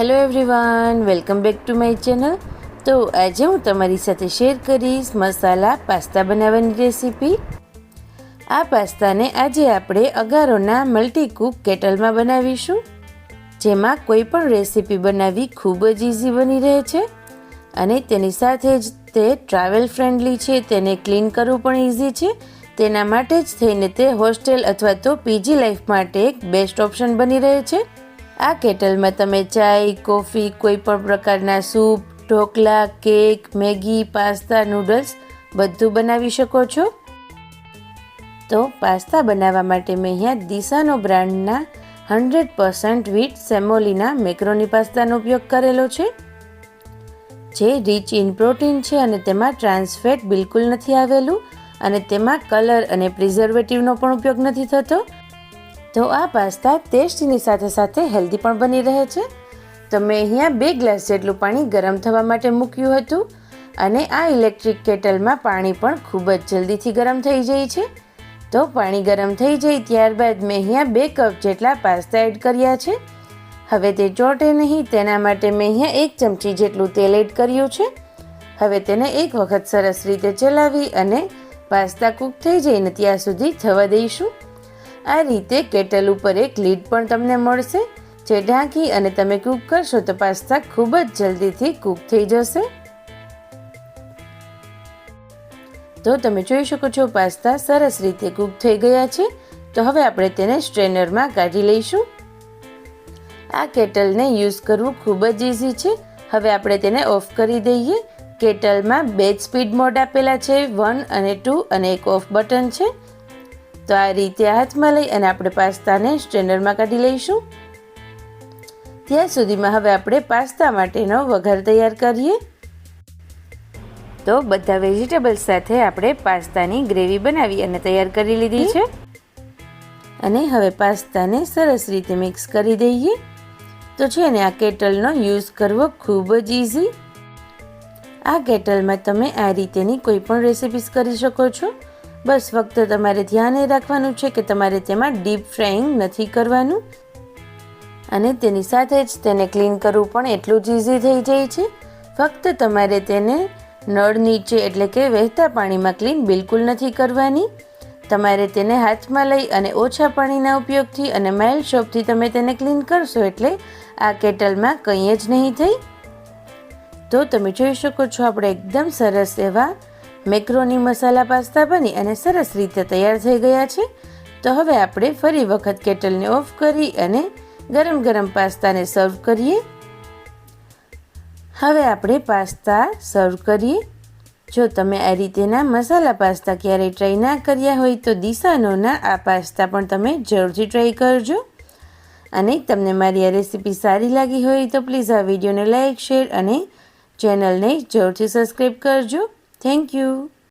Hello everyone welcome back to my channel તો આજે હું તમારી સાથે શેર કરીશ મસાલા પાસ્તા બનાવવાની રેસીપી આ પાસ્તાને આજે આપણે અગારોના મલ્ટીકૂક કેટલમાં બનાવીશું, જેમાં કોઈ પણ રેસીપી બનાવવી ખૂબ જ ઇઝી બની રહે છે. અને તેની સાથે જ તે ટ્રાવેલ ફ્રેન્ડલી છે, તેને ક્લીન કરવું પણ ઇઝી છે. તેના માટે જ થઈને તે હોસ્ટેલ અથવા તો પીજી લાઈફ માટે એક બેસ્ટ ઓપ્શન બની રહે છે. આ કેટલમાં તમે ચાય, કોફી કોઈ પણ પ્રકારના soup dhokla cake, Maggi, pasta, noodles બધું બનાવી શકો છો? તો પાસ્તા બનાવવા માટે મેં અહીંયા દિશાનો બ્રાન્ડના hundred percent wheat semolina macaroni પાસ્તાનો ઉપયોગ કરેલો છે. જે રીચ ઇન પ્રોટીન છે અને તેમાં ટ્રાન્સફેટ બિલકુલ નથી આવેલું અને તેમાં કલર અને પ્રિઝર્વેટિવનો પણ ઉપયોગ નથી થતો. તો આ પાસ્તા ટેસ્ટની સાથે સાથે હેલ્ધી પણ બની રહે છે. તો મેં અહીંયા બે ગ્લાસ જેટલું પાણી ગરમ થવા માટે મૂક્યું હતું અને આ ઇલેક્ટ્રિક કેટલમાં પાણી પણ ખૂબ જ જલ્દીથી ગરમ થઈ જાય છે. તો પાણી ગરમ થઈ જાય ત્યારબાદ મેં અહીંયા બે કપ જેટલા પાસ્તા એડ કર્યા છે. હવે તે ચોટે નહીં, તેના માટે મેં અહીંયા એક ચમચી જેટલું તેલ એડ કર્યું છે. હવે તેને એક વખત સરસ રીતે ચલાવી અને પાસ્તા કૂક થઈ જાય ને ત્યાં સુધી થવા દઈશું. આ રીતે કેટલ ઉપર એક લીડ પણ તમને મળશે. જે ઢાંકી અને તમે કૂક કરશો તો પાસ્તા ખૂબ જ જલ્દીથી કૂક થઈ જશે. તો તમે જોઈ શકો છો પાસ્તા સરસ રીતે કૂક થઈ ગયા છે. તો હવે આપણે તેને સ્ટ્રેનરમાં કાઢી લઈશું. આ કેટલને યુઝ કરવું ખૂબ જ ઇઝી છે. હવે આપણે તેને ઓફ કરી દઈએ. કેટલમાં બે સ્પીડ મોડ આપેલા છે. વન અને ટુ અને એક ઓફ બટન છે. તો આ રીતે હાથમાં લઈ અને આપણે પાસ્તાને સ્ટ્રેનરમાં કાઢી લઈશું. ત્યાં સુધીમાં હવે આપણે પાસ્તા માટેનો વઘાર તૈયાર કરીએ. તો બધા વેજીટેબલ્સ સાથે આપણે પાસ્તાની ગ્રેવી બનાવી અને તૈયાર કરી લીધી છે. અને હવે પાસ્તાને સરસ રીતે મિક્સ કરી દઈએ. તો છે ને આ કેટલનો યુઝ કરવો ખૂબ જ ઇઝી આ કેટલમાં તમે આ રીતેની કોઈ પણ રેસિપીસ કરી શકો છો. બસ ફક્ત તમારે ધ્યાન એ રાખવાનું છે કે તમારે તેમાં ડીપ ફ્રાઈંગ નથી કરવાનું. અને તેની સાથે જ તેને ક્લીન કરવું પણ એટલું જ ઇઝી થઈ જાય છે. ફક્ત તમારે તેને નળ નીચે એટલે કે વહેતા પાણીમાં ક્લીન બિલકુલ નથી કરવાની. તમારે તેને હાથમાં લઈ અને ઓછા પાણીના ઉપયોગથી અને માઇલ શોપથી તમે તેને ક્લીન કરશો એટલે આ કેટલમાં કંઈ જ નહીં થઈ. તો તમે જોઈ શકો છો, આપણે એકદમ સરસ એવા મેક્રોની મસાલા પાસ્તા બની અને સરસ રીતે તૈયાર થઈ ગયા છે. તો હવે આપણે ફરી વખત કેટલને ઓફ કરી અને ગરમ ગરમ પાસ્તાને સર્વ કરીએ. હવે આપણે પાસ્તા સર્વ કરીએ. જો તમે આ રીતેના મસાલા પાસ્તા ક્યારેય ટ્રાય ના કર્યા હોય તો દિશાનોના આ પાસ્તા પણ તમે જરૂરથી ટ્રાય કરજો. અને તમને મારી આ રેસીપી સારી લાગી હોય તો પ્લીઝ આ વિડીયોને લાઇક શેર અને ચેનલને જરૂરથી સબસ્ક્રાઈબ કરજો. Thank you.